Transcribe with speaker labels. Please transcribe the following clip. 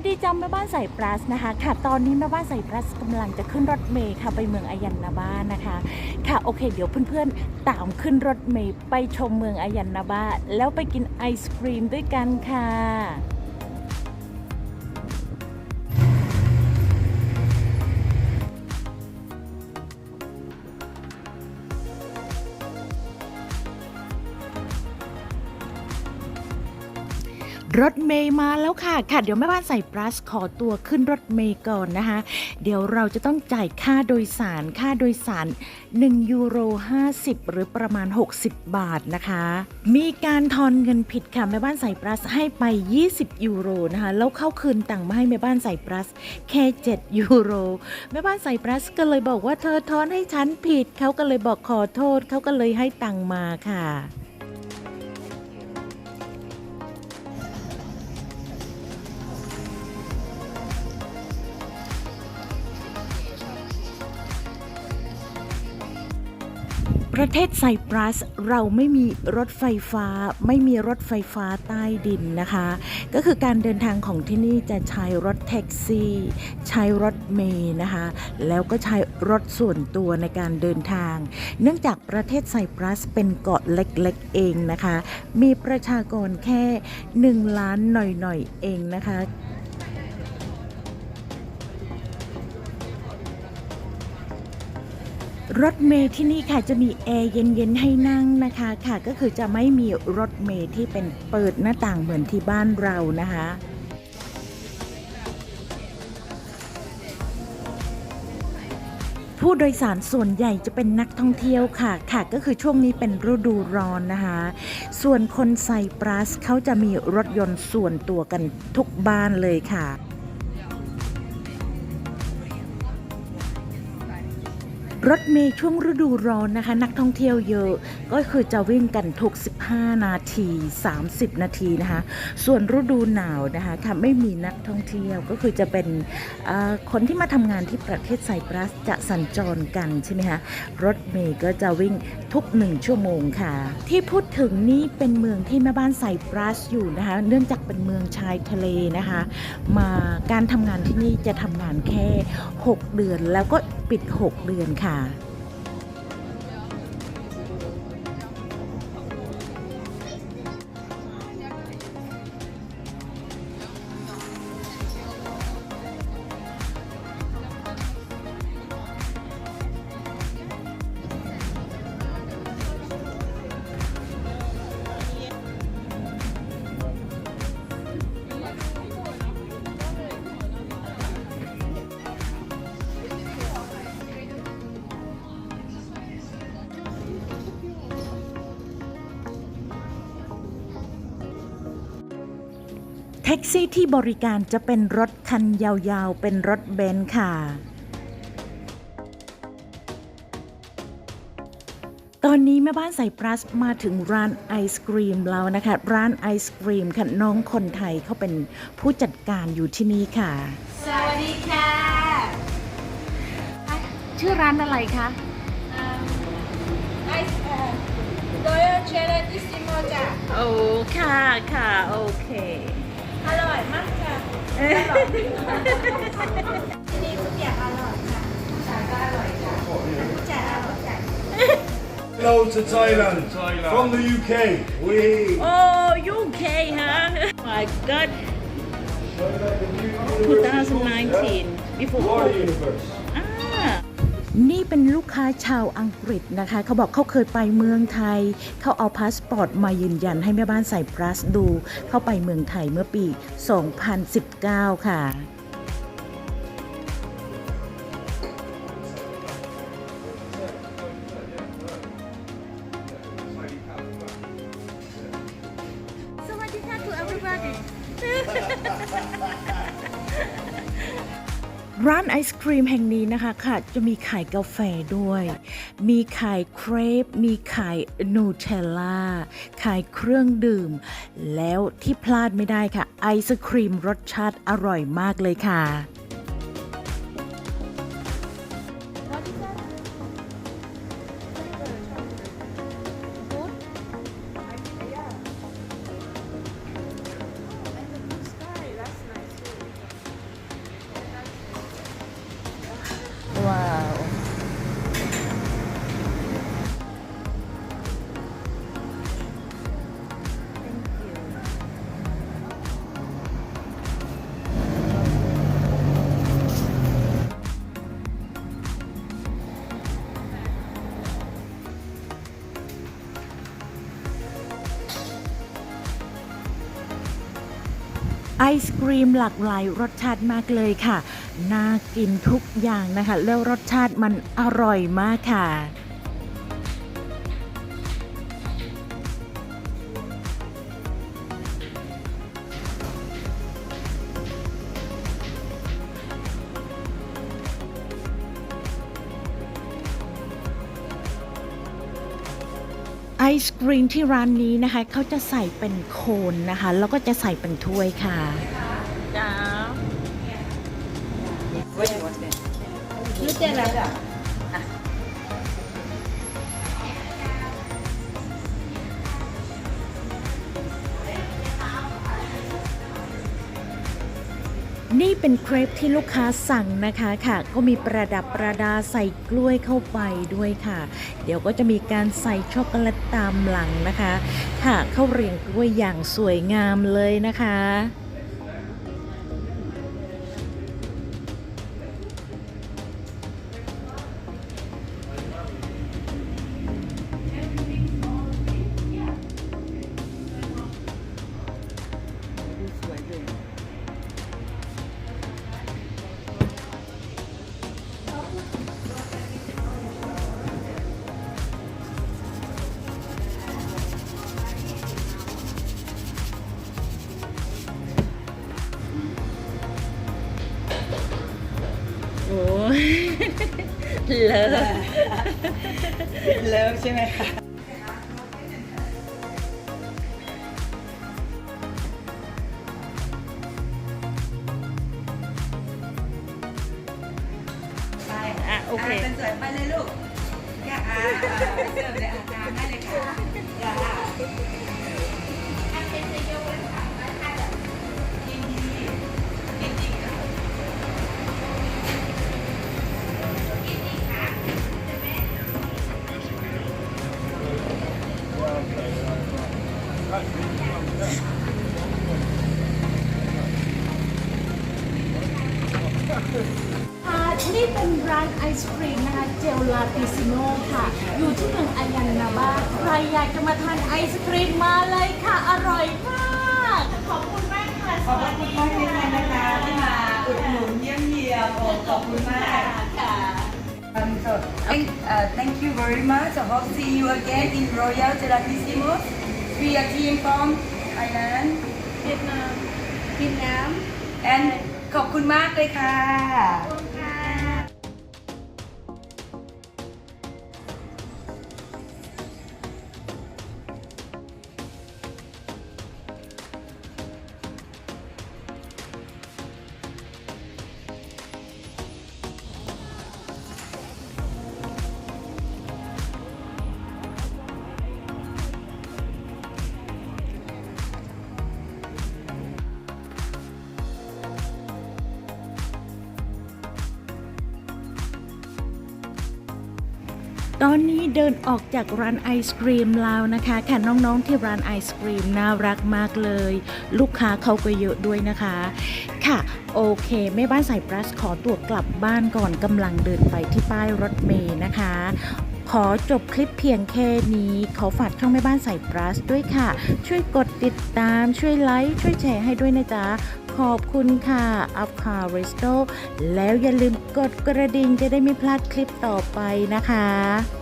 Speaker 1: วัสดีจำแม่บ้านใส่ปลัสนะคะค่ะตอนนี้แม่บ้านใส่ปลัสกำลังจะขึ้นรถเมย์ค่ะไปเมืองอายันนาบ้านะคะ ค่ะโอเค เดี๋ยวเพื่อนๆตามขึ้นรถเมย์ไปชมเมืองอายันนาบ้าแล้วไปกินไอศครีมด้วยกันค่ะ รถเมย์มาแล้วค่ะ ค่ะ เดี๋ยวแม่บ้านใส่ปลัสขอตัวขึ้นรถเมย์ก่อนนะคะ เดี๋ยวเราจะต้องจ่ายค่าโดยสาร ค่าโดยสาร 1 ยูโร 50 หรือประมาณ 60 บาทนะคะ มีการทอนเงินผิดค่ะ แม่บ้านใส่ปลัสให้ไป 20 ยูโรนะคะ แล้วเข้าคืนตังมาให้แม่บ้านใส่ปลัสแค่ 7 ยูโร แม่บ้านใส่ปลัสก็เลยบอกว่าเธอทอนให้ฉันผิด เขาก็เลยบอกขอโทษ เขาก็เลยให้ตังมาค่ะ ประเทศไซปรัสเราไม่มีรถไฟฟ้า ไม่มีรถไฟฟ้าใต้ดินนะคะ ก็คือการเดินทางของที่นี่จะใช้รถแท็กซี่ ใช้รถเมย์นะคะ แล้วก็ใช้รถส่วนตัวในการเดินทาง เนื่องจากประเทศไซปรัสเป็นเกาะเล็กๆเองนะคะ มีประชากรแค่1ล้านหน่อยๆเองนะคะ รถเมย์ที่นี่ค่ะจะมีแอร์เย็นๆให้นั่งนะคะค่ะ ก็คือจะไม่มีรถเมย์ที่เป็นเปิดหน้าต่างเหมือนที่บ้านเรานะคะผู้โดยสารส่วนใหญ่จะเป็นนักท่องเที่ยวค่ะ ค่ะก็คือช่วงนี้เป็นฤดูร้อนนะคะ ส่วนคนไซปรัสเขาจะมีรถยนต์ส่วนตัวกันทุกบ้านเลยค่ะ รถเมย์ช่วงฤดูร้อนนะคะ นักท่องเที่ยวเยอะ ก็คือจะวิ่งกันทุก 15 นาที 30 นาทีนะคะ ส่วนฤดูหนาวนะคะค่ะไม่มีนักท่องเที่ยวก็คือจะเป็นคนที่มาทำงานที่ประเทศไซปรัสจะสัญจรกันใช่ไหมคะรถเมย์ก็จะวิ่งทุกหนึ่งชั่วโมงค่ะ ที่พูดถึงนี่เป็นเมืองที่แม่บ้านไซปรัสอยู่นะคะ เนื่องจากเป็นเมืองชายทะเลนะคะ มาการทำงานที่นี่จะทำงานแค่ 6 เดือนแล้วก็ปิด 6 เดือนค่ะแท็กซี่ที่บริการจะเป็นรถคันยาวๆ เป็นรถเบนซ์ค่ะ ตอนนี้แม่บ้านใส่ปลัสมาถึงร้านไอศกรีมแล้วนะคะ ร้านไอศกรีมค่ะน้องคนไทยเขาเป็นผู้จัดการอยู่ที่นี่ค่ะ
Speaker 2: สวัสดีค่ะ
Speaker 1: ชื่อร้านอะไรคะ
Speaker 2: ไอซ์โดยเชลติซิโมจ้ะ
Speaker 1: โอ้ค่ะค่ะ โอเค
Speaker 2: อร่อยมากค่ะอร่อยที่นี่ทุกอย่างอร่อยค่ะอาหารก็อร่อยค่ะจ่ายอร่อยจ้ะ
Speaker 3: Hello to Thailand,
Speaker 4: Thailand.
Speaker 3: from the UK. We
Speaker 1: โอ้ UK ฮะ my god 2019 before
Speaker 3: Water Universe.
Speaker 1: อ่า นี่เป็นลูกค้าชาวอังกฤษนะคะ เขาบอกเขาเคยไปเมืองไทย เขาเอาพาสปอร์ตมายืนยันให้แม่บ้านใส่พลัสดู เข้าไปเมืองไทยเมื่อปี 2019 ค่ะสวัสดีค่ะ to everybody ร้านไอศครีมแห่งนี้นะคะค่ะจะมีขายกาแฟด้วย มีขายเครป มีขายนูเทลล่า ขายเครื่องดื่ม แล้วที่พลาดไม่ได้ค่ะ ไอศครีมรสชาติอร่อยมากเลยค่ะ ไอศครีมหลากหลายรสชาติมากเลยค่ะ น่ากินทุกอย่างนะคะ แล้วรสชาติมันอร่อยมากค่ะ ศกรีมที่ร้านนี้นะคะเขาจะใส่เป็นโคนนะคะ แล้วก็จะใส่เป็นถ้วยค่ะ
Speaker 2: รู้จักอะไร
Speaker 1: นี่เป็นเครปที่ลูกค้าสั่งนะคะค่ะ ก็มีประดับประดาใส่กล้วยเข้าไปด้วยค่ะ เดี๋ยวก็จะมีการใส่ช็อกโกแลตตามหลังนะคะ ค่ะเข้าเรียงกล้วยอย่างสวยงามเลยนะคะ เลอะ
Speaker 2: เลิฟใช่ไหมคะใช่
Speaker 1: อะโอเค
Speaker 2: เป็นสวยไปเลยลูกอย่าอ่าเสิร์ฟเลย ค่ะ
Speaker 1: นี่เป็นร้านไอศครีมนะคะเจลลาติซิโนค่ะ อยู่ที่เมืองอายันนาบาใครอยากจะมาทานไอศครีมมาเลยค่ะ อร่อยมาก ขอบคุณมากค่ะ
Speaker 2: ขอบคุณมากเลยนะคะที่มาอุดหนุนเยี่ยมเยียมโอ้ขอบคุณมาก
Speaker 1: ค่ะ
Speaker 4: Um, so thank, uh, thank you very much. I hope see you again in Royal Gelatissimos. We are team from Thailand
Speaker 2: เวียดนามกินน้
Speaker 4: and ขอบคุณมากเลย
Speaker 2: ค่ะ
Speaker 1: ตอนนี้เดินออกจากร้านไอศครีมแล้วนะคะค่ะน้องๆที่ร้านไอศครีมน่ารักมากเลย ลูกค้าเขาก็เยอะด้วยนะคะ ค่ะโอเคแม่บ้านใส่ปลัสขอตัวกลับบ้านก่อนกำลังเดินไปที่ป้ายรถเมย์นะคะขอจบคลิปเพียงแค่นี้ ขอฝากช่องแม่บ้านใส่ปลัสด้วยค่ะ ช่วยกดติดตาม ช่วยไลค์ ช่วยแชร์ให้ด้วยนะจ๊ะ ขอบคุณค่ะอัพคาริสโตแล้วอย่าลืมกดกระดิ่งจะได้ไม่พลาดคลิปต่อไปนะคะ